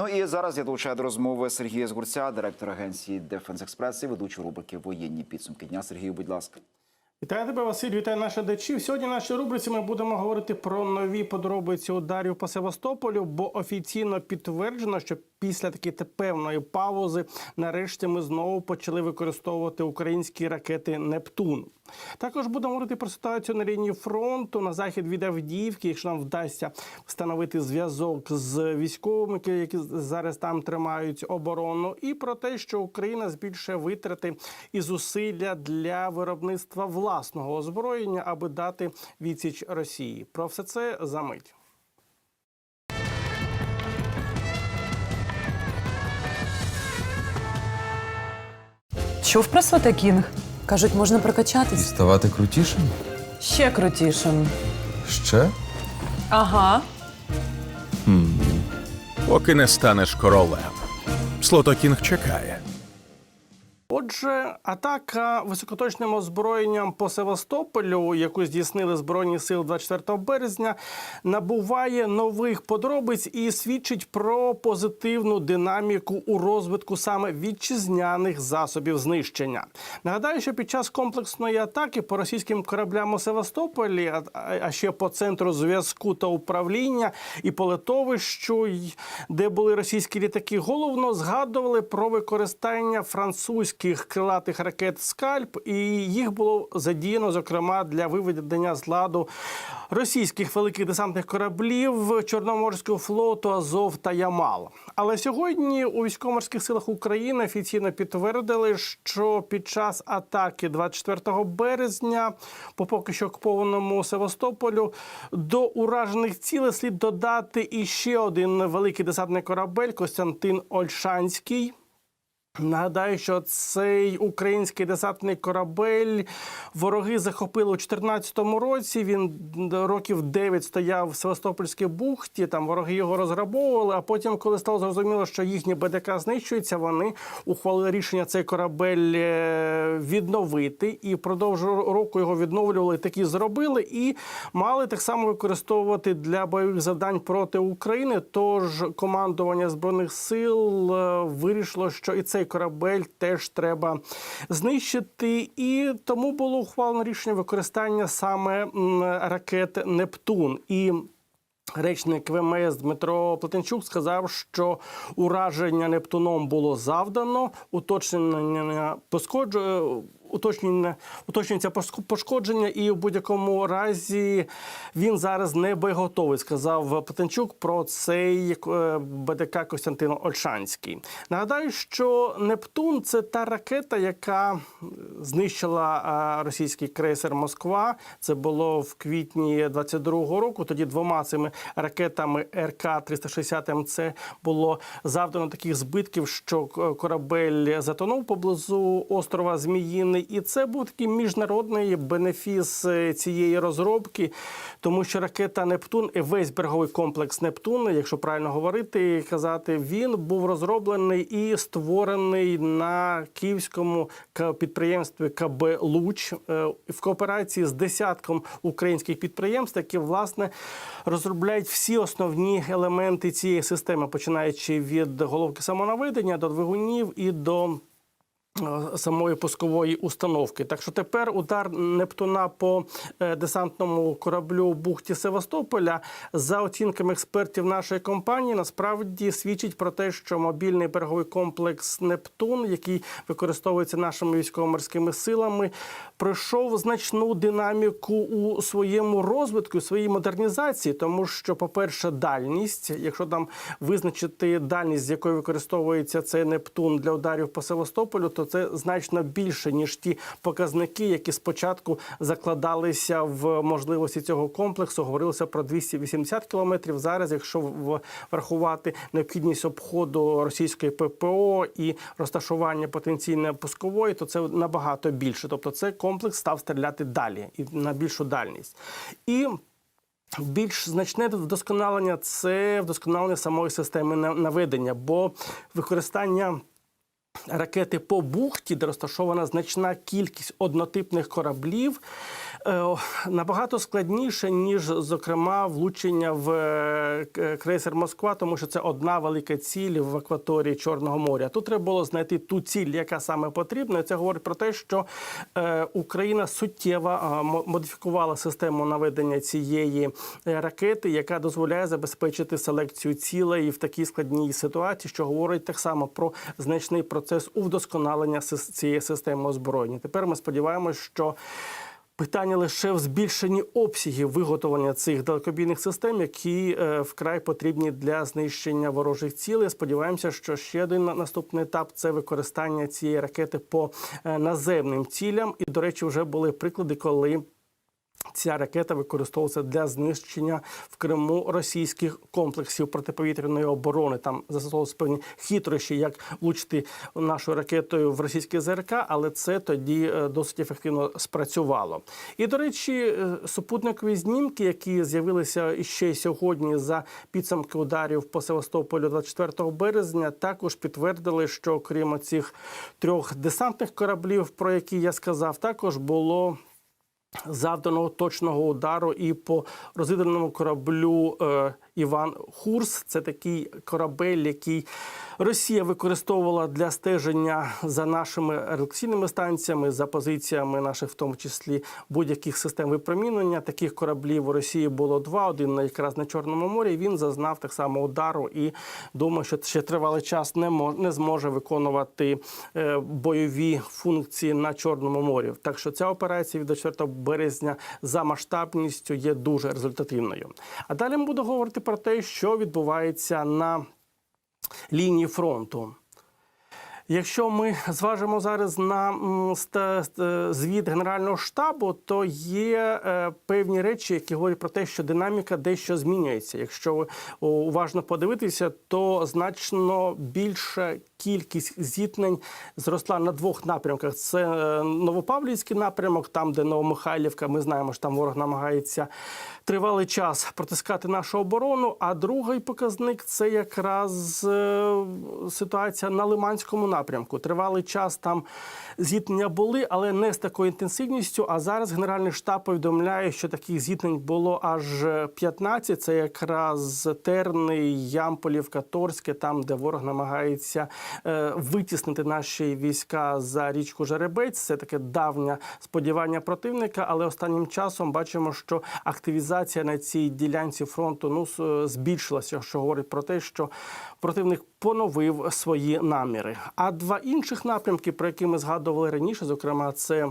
Ну і зараз я долучаю до розмови Сергія Згурця, директор агенції Дефенс Експрес і ведучу рубрики Воєнні підсумки дня. Сергію, будь ласка. Вітаю тебе, Василь, вітаю наших глядачів. Сьогодні в нашій рубриці ми будемо говорити про нові подробиці ударів по Севастополю, бо офіційно підтверджено, що після такої певної паузи нарешті ми знову почали використовувати українські ракети Нептун. Також будемо говорити про ситуацію на лінії фронту на захід від Авдіївки, якщо нам вдасться встановити зв'язок з військовими, які зараз там тримають оборону, і про те, що Україна збільшує витрати і зусилля для виробництва власного озброєння, аби дати відсіч Росії. Про все це за мить. Чув про Свете Кінг? Кажуть, можна І прокачатись. ставати крутішим? Ще крутішим. Ще? Ага. поки не станеш королем. Слотокінг чекає. Отже, атака високоточним озброєнням по Севастополю, яку здійснили збройні сили 24 березня, набуває нових подробиць і свідчить про позитивну динаміку у розвитку саме вітчизняних засобів знищення. Нагадаю, що під час комплексної атаки по російським кораблям у Севастополі, а- ще по центру зв'язку та управління і по литовищу, де були російські літаки, головно згадували про використання французьких крилатих ракет Скальп, і їх було задіяно зокрема для виведення з ладу російських великих десантних кораблів Чорноморського флоту Азов та Ямал. Але сьогодні у військово-морських силах України офіційно підтвердили, що під час атаки 24 березня по поки що окупованому Севастополю до уражених цілей слід додати іще один великий десантний корабель Костянтин Ольшанський. Нагадаю, що цей український десантний корабель вороги захопили у 2014 році. Він років 9 стояв в Севастопольській бухті. Там вороги його розграбовували. А потім, коли стало зрозуміло, що їхні БДК знищуються, вони ухвалили рішення цей корабель е, відновити і впродовж року його відновлювали. Такі зробили і мали так само використовувати для бойових завдань проти України. Тож командування збройних сил е, вирішило, що і цей корабель теж треба знищити, і тому було ухвалено рішення використання саме ракет Нептун і. Речник ВМС Дмитро Плетенчук сказав, що ураження Нептуном було завдано, уточнення пошкодження. Уточнення уточнюється пошкодження, і в будь-якому разі він зараз не боєготовий, сказав Плетенчук про цей е, БДК Костянтин Ольшанський. Нагадаю, що Нептун це та ракета, яка знищила е, російський крейсер Москва. Це було в квітні 22-го року. Тоді двома цими ракетами РК 360 МЦ було завдано таких збитків, що корабель затонув поблизу острова Зміїний. І це був такий міжнародний бенефіс е, цієї розробки, тому що ракета Нептун і весь береговий комплекс Нептун, якщо правильно говорити і казати, він був розроблений і створений на київському підприємстві КБ Луч е, в кооперації з десятком українських підприємств, які власне розробляють всі основні елементи цієї системи, починаючи від головки самонаведення до двигунів і до самої пускової установки. Так що тепер удар Нептуна по е, десантному кораблю бухті Севастополя. За оцінками експертів нашої компанії насправді свідчить про те, що мобільний береговий комплекс Нептун, який використовується нашими військово-морськими силами, пройшов значну динаміку у своєму розвитку, своїй модернізації, тому що, по-перше, дальність, якщо там визначити дальність, з якою використовується цей Нептун для ударів по Севастополю, то це значно більше ніж ті показники, які спочатку закладалися в можливості цього комплексу. Говорилося про 280 кілометрів. Зараз, якщо врахувати необхідність обходу російської ППО і розташування потенційне пускової, то це набагато більше. Тобто, це комплекс став стріляти далі і на більшу дальність. І більш значне вдосконалення це вдосконалення самої системи наведення, бо використання ракети по бухті, де розташована значна кількість однотипних кораблів, Набагато складніше, ніж, зокрема, влучення в е, крейсер Москва, тому що це одна велика ціль в акваторії Чорного моря. Тут треба було знайти ту ціль, яка саме потрібна. Це говорить про те, що е, Україна суттєво е, модифікувала систему наведення цієї е, ракети, яка дозволяє забезпечити селекцію цілей в такій складній ситуації, що говорить так само про значний процес удосконалення сис- цієї системи озброєння. Тепер ми сподіваємося, що Питання лише в збільшенні обсягів виготовлення цих далекобійних систем, які е, вкрай потрібні для знищення ворожих цілей. Сподіваємося, що ще один на- наступний етап це використання цієї ракети по е, наземним цілям. І, до речі, вже були приклади, коли. Ця ракета використовується для знищення в Криму російських комплексів протиповітряної оборони. Там застосовувалися певні хитрощі, як влучити нашою ракетою в російське ЗРК, але це тоді е, досить ефективно спрацювало. І до речі, е, супутникові знімки, які з'явилися ще сьогодні за підсумки ударів по Севастополю 24 березня, також підтвердили, що крім цих трьох десантних кораблів, про які я сказав, також було завданого точного удару і по розвідувальному кораблю е, Іван Хурс. Це такий корабель, який Росія використовувала для стеження за нашими реакційними станціями, за позиціями наших, в тому числі будь-яких систем випромінення. Таких кораблів у Росії було два. Один якраз на Чорному морі. Він зазнав так само удару і думаю, що ще тривалий час не мо- не зможе виконувати е, бойові функції на Чорному морі. Так що ця операція від 4 березня за масштабністю є дуже результативною. А далі ми буду говорити про те, що відбувається на лінії фронту. Якщо ми зважимо зараз на звіт Генерального штабу, то є е, певні речі, які говорять про те, що динаміка дещо змінюється. Якщо уважно подивитися, то значно більша кількість зіткнень зросла на двох напрямках: це е, Новопавлівський напрямок, там, де Новомихайлівка. Ми знаємо, що там ворог намагається тривалий час протискати нашу оборону. А другий показник це якраз е, ситуація на Лиманському напрямку. Тривалий час там зіткнення були, але не з такою інтенсивністю. А зараз Генеральний штаб повідомляє, що таких зіткнень було аж 15. Це якраз Терни, Ямполівка, Торське, там, де ворог намагається е, витіснити наші війська за річку Жеребець. Це таке давнє сподівання противника, але останнім часом бачимо, що активізація на цій ділянці фронту ну збільшилася, що говорить про те, що противник поновив свої наміри. А два інших напрямки, про які ми згадували раніше, зокрема, це.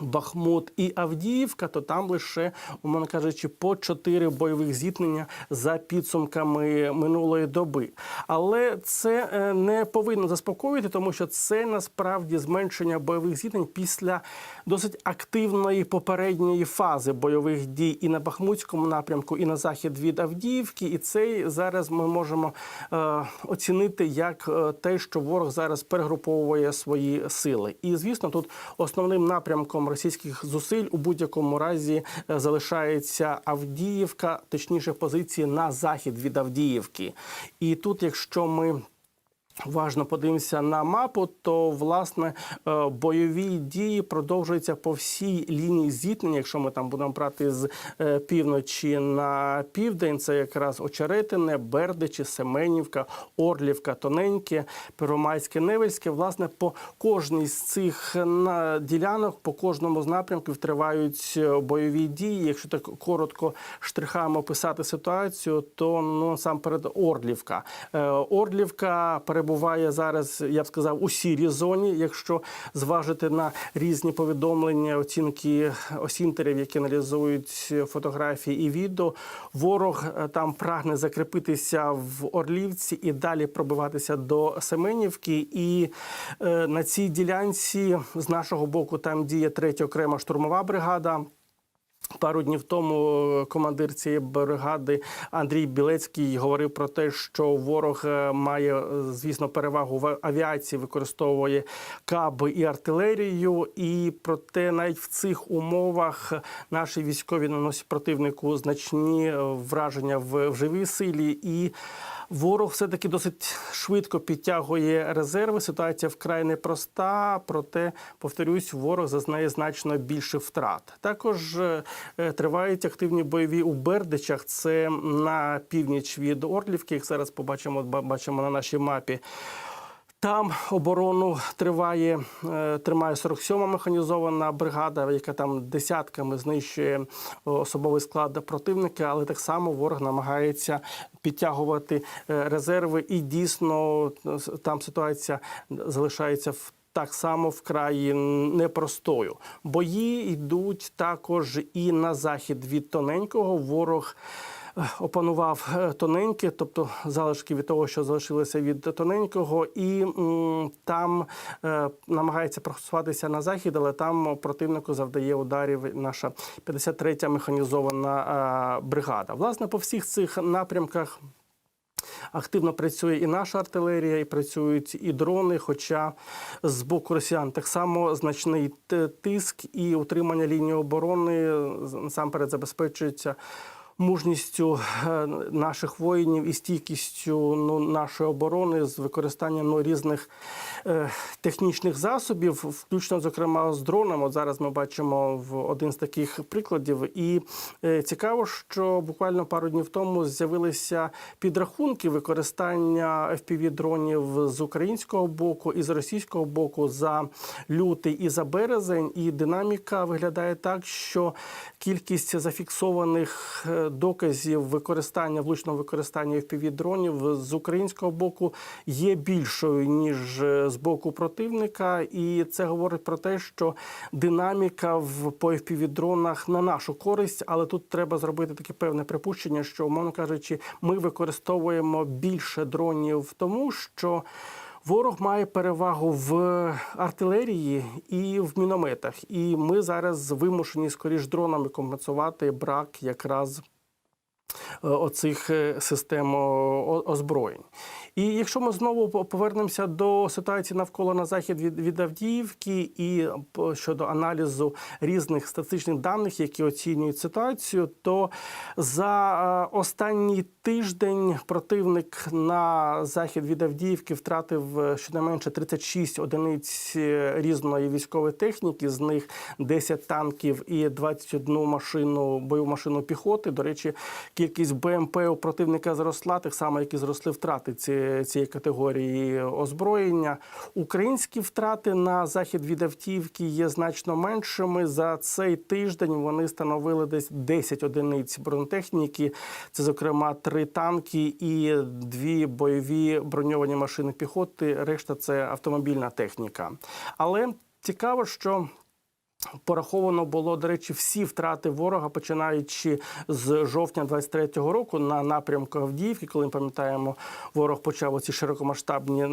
Бахмут і Авдіївка, то там лише, умовно кажучи, по чотири бойових зіткнення за підсумками минулої доби. Але це е, не повинно заспокоїти, тому що це насправді зменшення бойових зіткнень після досить активної попередньої фази бойових дій і на Бахмутському напрямку, і на захід від Авдіївки. І це зараз ми можемо е, оцінити як е, те, що ворог зараз перегруповує свої сили. І звісно, тут основним напрямком російських зусиль у будь-якому разі е, залишається Авдіївка, точніше позиції на захід від Авдіївки. І тут, якщо ми Уважно подивимося на мапу, то власне е, бойові дії продовжуються по всій лінії зіткнення. Якщо ми там будемо брати з е, півночі на південь, це якраз Очеретине, Бердичі, Семенівка, Орлівка, Тоненьке, Первомайське, Невельське. Власне, по кожній з цих ділянок, по кожному з напрямків тривають е, бойові дії. Якщо так коротко штрихами описати ситуацію, то ну насамперед Орлівка. Е, Орлівка перебуває зараз, я б сказав, у сірій зоні. Якщо зважити на різні повідомлення, оцінки осінтерів, які аналізують фотографії і відео, ворог е, там прагне закріпитися в Орлівці і далі пробиватися до Семенівки. І е, на цій ділянці з нашого боку там діє третя окрема штурмова бригада. Пару днів тому е, командир цієї бригади Андрій Білецький говорив про те, що ворог е, має, е, звісно, перевагу в авіації, використовує каби і артилерію. І проте навіть в цих умовах наші військові наносять противнику значні враження в живій силі. І Ворог все-таки досить швидко підтягує резерви. Ситуація вкрай непроста, проте, повторюсь, ворог зазнає значно більше втрат. Також е, е, тривають активні бойові у Бердичах. Це на північ від Орлівки. Їх зараз побачимо, бачимо на нашій мапі. Там оборону триває, е, тримає 47-ма механізована бригада, яка там десятками знищує е, особовий склад противника, але так само ворог намагається підтягувати е, резерви, і дійсно там ситуація залишається в. Так само вкрай непростою. Бої йдуть також і на захід від тоненького. Ворог опанував е, тоненьке, тобто залишки від того, що залишилося від тоненького, і там е, намагається просуватися на захід, але там противнику завдає ударів наша 53-я механізована е, бригада. Власне, по всіх цих напрямках. Активно працює і наша артилерія, і працюють і дрони. Хоча з боку росіян так само значний тиск і утримання лінії оборони насамперед забезпечується мужністю е, наших воїнів і стійкістю ну, нашої оборони з використанням ну, різних е, технічних засобів, включно зокрема з дронами. От зараз ми бачимо в один з таких прикладів. І е, цікаво, що буквально пару днів тому з'явилися підрахунки використання fpv дронів з українського боку і з російського боку за лютий і за березень. І динаміка виглядає так, що кількість зафіксованих е, доказів використання влучного використання fpv дронів з українського боку є більшою ніж е, з боку противника, і це говорить про те, що динаміка в по fpv дронах на нашу користь, але тут треба зробити таке певне припущення, що умовно кажучи, ми використовуємо більше дронів, тому що. Ворог має перевагу в артилерії і в мінометах, і ми зараз вимушені скоріш дронами компенсувати брак якраз оцих е, систем озброєнь. І якщо ми знову повернемося до ситуації навколо на захід від, від Авдіївки і щодо аналізу різних статистичних даних, які оцінюють ситуацію, то за е, останній тиждень противник на захід від Авдіївки втратив е, щонайменше 36 одиниць е, різної військової техніки, з них 10 танків і 21 машину бойову машину піхоти. До речі, кількість БМП у противника зросла, так само як і зросли втрати ці, цієї категорії озброєння. Українські втрати на захід від Автівки є значно меншими. За цей тиждень вони становили десь 10 одиниць бронетехніки. Це, зокрема, три танки і дві бойові броньовані машини піхоти. Решта це автомобільна техніка. Але цікаво, що Пораховано було, до речі, всі втрати ворога, починаючи з жовтня 23-го року на напрямку Авдіївки, коли ми пам'ятаємо, ворог почав оці широкомасштабні е,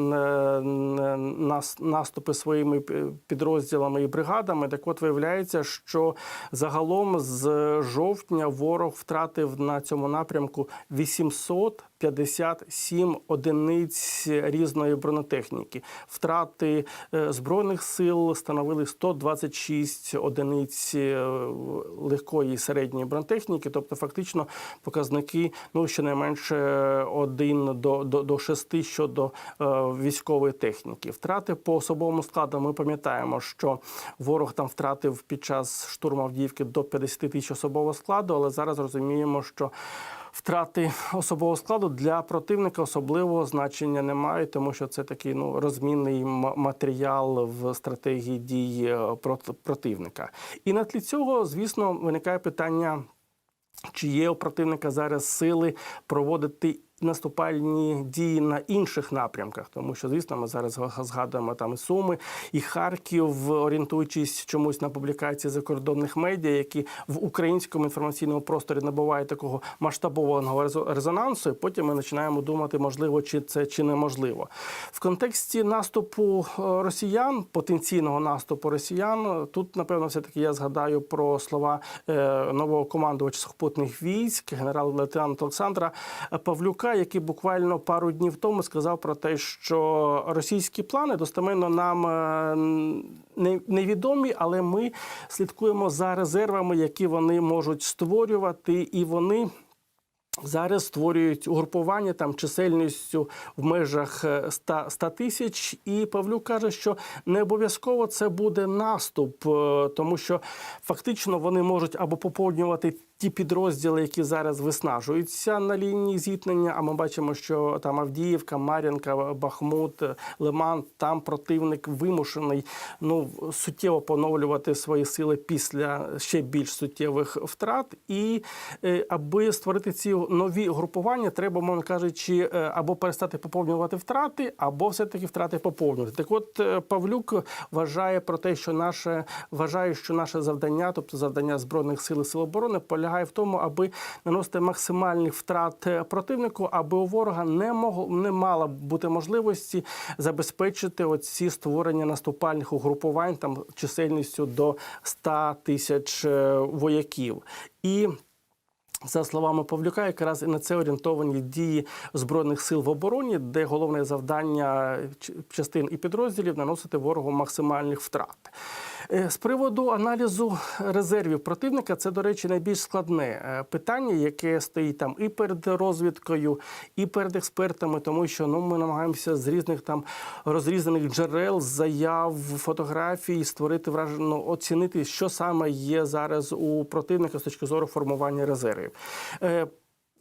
нас- наступи своїми підрозділами і бригадами. Так от виявляється, що загалом з жовтня ворог втратив на цьому напрямку 800 57 одиниць різної бронетехніки. Втрати е, збройних сил становили 126 одиниць е, легкої і середньої бронетехніки. Тобто, фактично, показники ну щонайменше один до, до, до 6 щодо е, військової техніки. Втрати по особовому складу. Ми пам'ятаємо, що ворог там втратив під час штурму Авдіївки до 50 тисяч особового складу, але зараз розуміємо, що Втрати особового складу для противника особливого значення не мають, тому що це такий ну розмінний матеріал в стратегії дій е, противника. І на тлі цього, звісно, виникає питання. Чи є у противника зараз сили проводити наступальні дії на інших напрямках, тому що звісно ми зараз згадуємо там Суми, і Харків, орієнтуючись чомусь на публікації закордонних медіа, які в українському інформаційному просторі набувають такого масштабованого резо- резонансу. І потім ми починаємо думати, можливо, чи це чи неможливо. В контексті наступу е, росіян, потенційного наступу росіян, тут напевно все таки я згадаю про слова е, нового командувача сухопутних військ, генерал-лейтенанта Олександра Павлюка, який буквально пару днів тому сказав про те, що російські плани достеменно нам е, невідомі, але ми слідкуємо за резервами, які вони можуть створювати, і вони. Зараз створюють угрупування там чисельністю в межах е, 100, 100 тисяч. І Павлюк каже, що не обов'язково це буде наступ, е, тому що фактично вони можуть або поповнювати ті підрозділи, які зараз виснажуються на лінії зіткнення. А ми бачимо, що там Авдіївка, Мар'їнка, Бахмут, Лиман, там противник вимушений ну суттєво поновлювати свої сили після ще більш суттєвих втрат. І е, аби створити ці нові групування, треба, мовно кажучи, е, або перестати поповнювати втрати, або все-таки втрати поповнювати. Так, от е, Павлюк вважає про те, що наше вважає, що наше завдання, тобто завдання збройних сил сил оборони, полягає в тому, аби наносити максимальних втрат е, противнику, аби у ворога не могло не мала бути можливості забезпечити оці створення наступальних угрупувань там чисельністю до 100 тисяч е, вояків. І за словами Павлюка, якраз і на це орієнтовані дії збройних сил в обороні, де головне завдання ч- частин і підрозділів наносити ворогу максимальних втрат. Е, З приводу аналізу резервів противника, це, до речі, найбільш складне е, питання, яке стоїть там і перед розвідкою, і перед експертами, тому що ну ми намагаємося з різних там розрізаних джерел, заяв, фотографій створити враження, ну, оцінити, що саме є зараз у противника з точки зору формування резервів.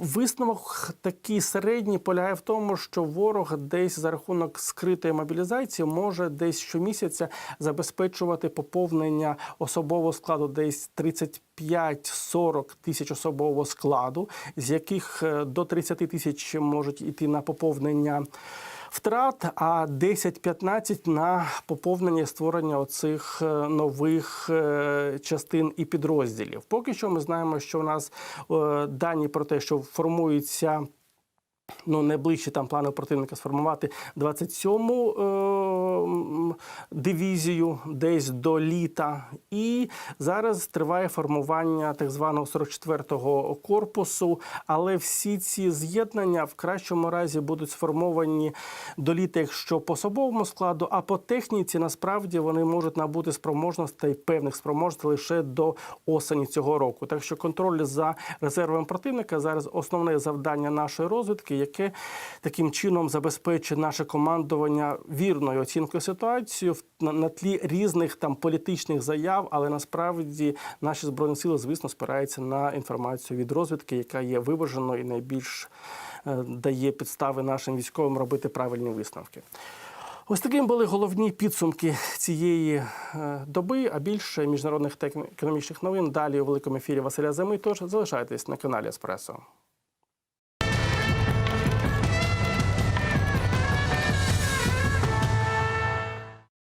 Висновок такий середній полягає в тому, що ворог десь за рахунок скритої мобілізації може десь щомісяця забезпечувати поповнення особового складу десь 35-40 тисяч особового складу, з яких е, до 30 тисяч можуть йти на поповнення втрат, а 10-15 на поповнення створення оцих е, нових е, частин і підрозділів. Поки що ми знаємо, що у нас е, дані про те, що формується. Ну, найближчі там плани противника сформувати 27-му е, м, дивізію десь до літа. І зараз триває формування так званого 44-го корпусу. Але всі ці з'єднання в кращому разі будуть сформовані до літа, якщо по особовому складу, а по техніці насправді вони можуть набути спроможностей, певних спроможностей лише до осені цього року. Так що контроль за резервом противника зараз основне завдання нашої розвідки, яке таким чином забезпечить наше командування вірною оцінкою ситуації в- на, на тлі різних там політичних заяв, але насправді наші збройні сили, звісно, спираються на інформацію від розвідки, яка є виваженою і найбільш е, дає підстави нашим військовим робити правильні висновки. Ось таким були головні підсумки цієї е, доби, а більше міжнародних та економічних новин далі у великому ефірі Василя Зими. Тож залишайтесь на каналі Еспресо.